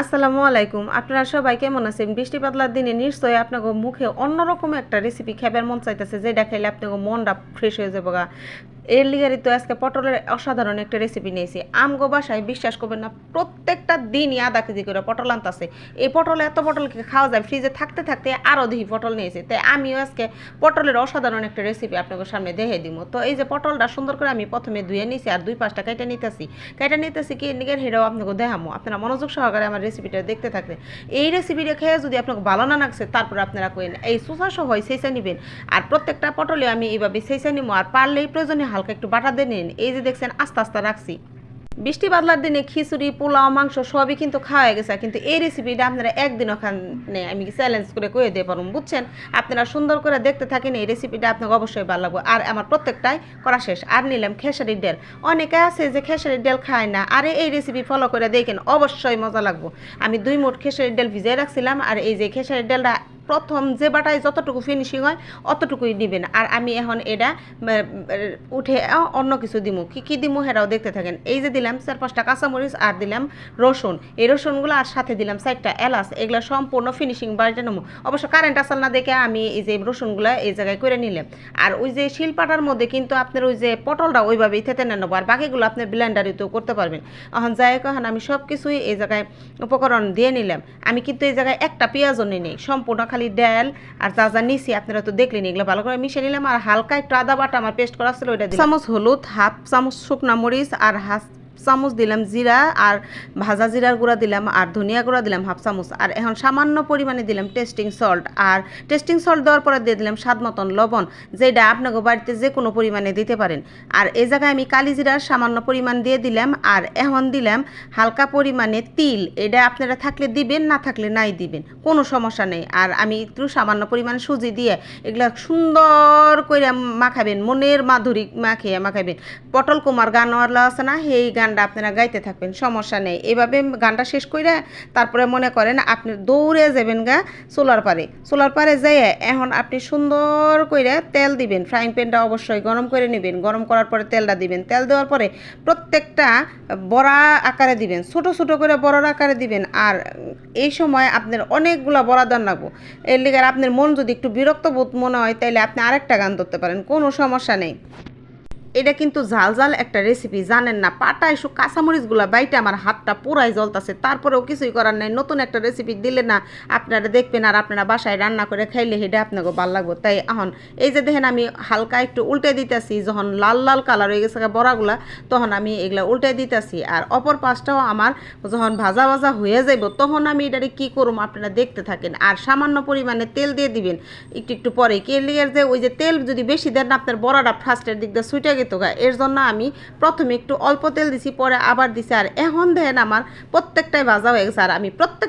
আসসালামু আলাইকুম। আপনারা সবাই কেমন আছেন? বৃষ্টি পাতলার দিনে নিশ্চয়ই আপনাকে মুখে অন্যরকম একটা রেসিপি খাবার মন চাইতেছে, যেটা খাইলে আপনাকে মনটা ফ্রেশ হয়ে যাব গা এর লিগারি তো আজকে পটলের অসাধারণ একটা রেসিপি নিয়েছি। আমগো বাসায় বিশ্বাস করবেন না, প্রত্যেকটা দিনই আধা কেজি করে পটল আনতেছে। এই পটল এত পটলকে খাওয়া যায়? ফ্রিজে থাকতে থাকতে আরও দেখি পটল নিয়েছি। তাই আমিও আজকে পটলের অসাধারণ একটা রেসিপি আপনাকে সামনে দেখে দিব। তো এই যে পটলটা সুন্দর করে আমি প্রথমে ধুয়ে নিয়েছি আর দুই পাঁচটা কেটে নিতেছি। কেটে নিতেছি কি নিগের হেরাও আপনাকে দেখামো। আপনারা মনোযোগ সহকারে আমার রেসিপিটা দেখতে থাকবেন। এই রেসিপিটা খেয়ে যদি আপনাকে ভালো না লাগছে, তারপর আপনারা কইন এই সুসা সহ সেইসা নিবেন। আর প্রত্যেকটা পটলে আমি এইভাবে সেইসা নিবো আর পারলেই প্রয়োজনে হালকা একটু বাটা দিয়ে নিন। এই যে দেখছেন, আস্তে আস্তে রাখছি। বৃষ্টি বাদলার দিনে খিচুড়ি, পোলাও, মাংস সবই কিন্তু খাওয়া গেছে। কিন্তু এই রেসিপিটা আপনারা একদিন ওখানে আমি চ্যালেঞ্জ করে কয়ে দিয়ে পারুন বুঝছেন? আপনারা সুন্দর করে দেখতে থাকেন এই রেসিপিটা আপনাকে অবশ্যই ভালো লাগবে। আর আমার প্রত্যেকটাই করা শেষ। আর নিলাম খেসারির ডেল। অনেকে আছে যে খেসারির ডেল খায় না। আরে এই রেসিপি ফলো করে দেখেন, অবশ্যই মজা লাগবে। আমি দুই মুঠ খেসারির ডেল ভিজিয়ে রাখছিলাম, আর এই যে খেসারির ডালটা প্রথম যে বাটায় যতটুকু ফিনিশিং হয়, অতটুকুই দিবেন। আর আমি এখন এটা উঠে অন্য কিছু দিমু। কি কি দিমু সেটাও দেখতে থাকেন। এই যে দিলাম চার পাঁচটা কাঁচামরিচ আর দিলাম রসুন। এই রসুনগুলো আর সাথে দিলাম চারটা এলাচ। এগুলো সম্পূর্ণ ফিনিশিং বাড়িতে নেব। অবশ্য কারেন্ট আসাল না দেখে আমি এই যে রসুনগুলো এই জায়গায় করে নিলাম। আর ওই যে শিলপাটার মধ্যে কিন্তু আপনার ওই যে পটলটা ওইভাবেই থেতে নেব। আর বাকিগুলো আপনি ব্লেন্ডারিতেও করতে পারবেন। এখন যাই এখন আমি সব কিছুই এই জায়গায় উপকরণ দিয়ে নিলাম। আমি কিন্তু এই জায়গায় একটা পেঁয়াজও নেই। সম্পূর্ণ খালি ডাল আর যা যা নিছি আপনারা তো দেখলেন, এগুলো ভালো করে মিশিয়ে নিলাম। আর হালকা একটু আদা বাটা আমার পেস্ট করা ছিল, ওইটা চামচ হলুদ, হাফ চামচ শুকনা মরিচ আর হাফ চামচ দিলাম জিরা আর ভাজা জিরার গুঁড়া দিলাম আর ধনিয়া গুঁড়া দিলাম হাফ চামচ। আর এখন সামান্য পরিমাণে দিলাম টেস্টিং সল্ট আর টেস্টিং সল্ট দেওয়ার পরে দিয়ে দিলাম স্বাদ মতন লবণ যেটা আপনাকে বাড়িতে যে কোনো পরিমাণে দিতে পারেন। আর এই জায়গায় আমি কালি জিরার সামান্য পরিমাণ দিয়ে দিলাম আর এখন দিলাম হালকা পরিমাণে তিল এটা আপনারা থাকলে দিবেন, না থাকলে নাই দিবেন, কোনো সমস্যা নেই। আর আমি একটু সামান্য পরিমাণে সুজি দিয়ে, এগুলা সুন্দর করে মাখাবেন, মনের মাধুরী মাখিয়ে মাখাবেন। পটল কুমার গানওয়ালা আছে না, সেই গানটা আপনারা গাইতে থাকবেন, সমস্যা নেই। এভাবে গানটা শেষ করে তারপরে মনে করেন আপনি দৌড়ে যাবেন গা সোলার পারে সোলার পারে যেয়ে এখন আপনি সুন্দর করে তেল দিবেন ফ্রাইং প্যানটা অবশ্যই গরম করে নেবেন। গরম করার পরে তেলটা দিবেন। তেল দেওয়ার পরে প্রত্যেকটা বড়া আকারে দিবেন, ছোট ছোট করে বড়ার আকারে দিবেন। আর এই সময় আপনার অনেকগুলা বড়া দেন লাগবো। এর লিগে আপনার মন যদি একটু বিরক্ত বোধ মনে হয় তাহলে আপনি আরেকটা গান ধরতে পারেন, কোনো সমস্যা নেই। এটা কিন্তু ঝাল ঝাল একটা রেসিপি জানেন না? পাটা এসব কাঁচামরিচগুলো বাইটে আমার হাতটা পুরাই জ্বলতাছে। তারপরেও কিছুই করার নাই, নতুন একটা রেসিপি দিলে না আপনারা দেখবেন আর আপনারা বাসায় রান্না করে খাইলে সেটা আপনাকে ভালো লাগবে। তাই এখন এই যে দেখেন আমি হালকা একটু উল্টে দিতেছি, যখন লাল লাল কালার হয়ে গেছে বড়াগুলা, তখন আমি এগুলা উল্টে দিতেছি। আর অপর পাশটাও আমার যখন ভাজা ভাজা হয়ে যাইব, তখন আমি এটারে কী করুম আপনারা দেখতে থাকেন। আর সামান্য পরিমাণে তেল দিয়ে দিবেন, একটু একটু পরে। কেলিয়ার যে ওই যে তেল যদি বেশি দেন, আপনার বড়াটা ফার্স্টের দিক দিয়ে সুইটে তো গা এর জন্য আমি প্রথমে একটু অল্প তেল দিছি, পরে আবার দিছি। আর এখন দেন আমার প্রত্যেকটাই ভাজা হয়ে গেছে। আর আমি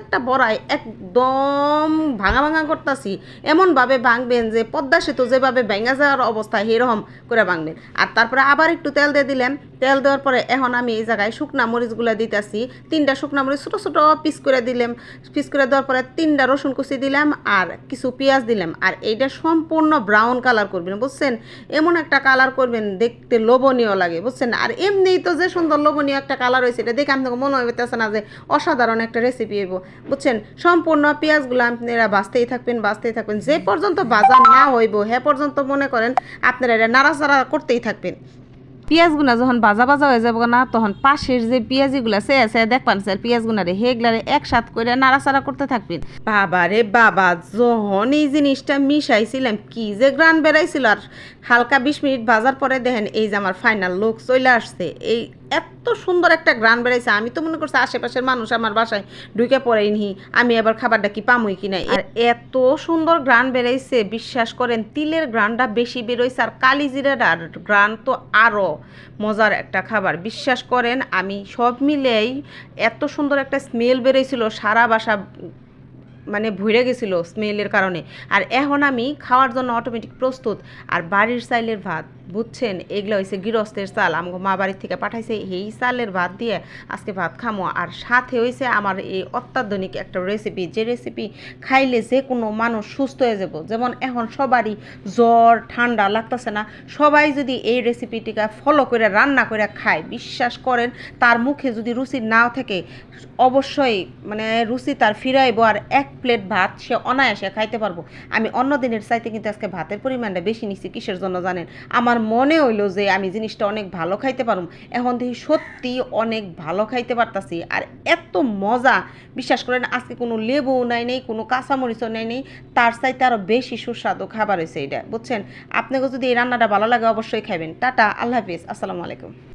প্রত্যেকটা বড়াই একদম ভাঙা ভাঙা করতেছি। এমনভাবে ভাঙবেন যে পদ্মা সেতু যেভাবে ভেঙে যাওয়ার অবস্থা সেরকম করে ভাঙবেন। আর তারপরে আবার একটু তেল দিয়ে দিলেন। তেল দেওয়ার পরে এখন আমি এই জায়গায় শুকনা মরিচগুলো দিতেছি। তিনটা শুকনা মরিচ ছোটো ছোটো পিস করে দিলাম। পিস করে দেওয়ার পরে তিনটা রসুন কুচি দিলাম আর কিছু পেঁয়াজ দিলাম। আর এইটা সম্পূর্ণ ব্রাউন কালার করবেন, বুঝছেন? এমন একটা কালার করবেন, দেখতে লোভনীয় লাগে, বুঝছেন? আর এমনিই তো যে সুন্দর লোভনীয় একটা কালার হয়েছে, এটা দেখে আপনাকে মনে হইতেছে না যে অসাধারণ একটা রেসিপি হইব। বুঝছেন? সম্পূর্ণ পেঁয়াজগুলো আপনারা বাঁচতেই থাকবেন বাঁচতেই থাকবেন। যে পর্যন্ত বাজা না হইব, হে পর্যন্ত মনে করেন আপনারা এটা নাড়াচাড়া করতেই থাকবেন। পেঁয়াজগুনা যখন বাজা বাজা হয়ে যাব না, তখন পাশের যে পেঁয়াজিগুলা সে আছে, দেখবেন স্যার পেঁয়াজগুনারে হেগলারে একসাথ করে নাড়াচাড়া করতে থাকবেন। বাবা রে বাবা, যখন এই জিনিসটা মিশাইছিলাম, কি যে গ্রান বেড়াইছিল। আর হালকা বিশ মিনিট বাজার পরে দেখেন, এই যে আমার ফাইনাল লুক চলে আসছে। এই এত সুন্দর একটা গ্রান বেড়াইছে। আমি তো মনে করছি আশেপাশের মানুষ আমার বাসায় ঢুকে পড়েই নি আমি আবার খাবারটা কি পামুই কি না আর এত সুন্দর গ্রান বেড়াইছে, বিশ্বাস করেন, তিলের গ্রানটা বেশি বেরোইছে আর কালি আর গ্রান তো আরও মজার একটা খাবার। বিশ্বাস করেন, আমি সব মিলেই এত সুন্দর একটা স্মেল বেরোইছিল, সারা বাসা মানে ভুড়ে গেছিল স্মেলের কারণে। আর এখন আমি খাওয়ার জন্য অটোমেটিক প্রস্তুত। আর বাড়ির চাইলের ভাত। বুঝছেন, এগুলো হয়েছে গৃহস্থের চাল। আমাকে মা বাড়ির থেকে পাঠাইছে, এই চালের ভাত দিয়ে আজকে ভাত খামো। আর সাথে হয়েছে আমার এই অত্যাধুনিক একটা রেসিপি যে রেসিপি খাইলে যে কোনো মানুষ সুস্থ হয়ে যাব। যেমন এখন সবারই জ্বর, ঠান্ডা লাগতেছে না। সবাই যদি এই রেসিপিটিকে ফলো করে, রান্না করে খায়, বিশ্বাস করেন, তার মুখে যদি রুচি নাও থাকে, অবশ্যই মানে রুচি তার ফিরাইব। আর এক প্লেট ভাত সে অনায়াসে খাইতে পারব। আমি অন্য দিনের চাইতে কিন্তু আজকে ভাতের পরিমাণটা বেশি নিচ্ছি কিসের জন্য জানেন? আমার মনে হইল যে আমি জিনিসটা অনেক ভালো খাইতে পারুম। এখন দেখি সত্যি অনেক ভালো খাইতে পারতাছি। আর এত মজা, বিশ্বাস করেন, আজকে কোনো লেবু নাই নেই, কোনো কাঁচামরিচও নাই নেই, তার চাইতে আরও বেশি সুস্বাদু খাবার হয়েছে এটা বুঝছেন? আপনাকে যদি এই রান্নাটা ভালো লাগে অবশ্যই খাবেন টাটা, আল্লাহ হাফিজ, আসসালামু আলাইকুম।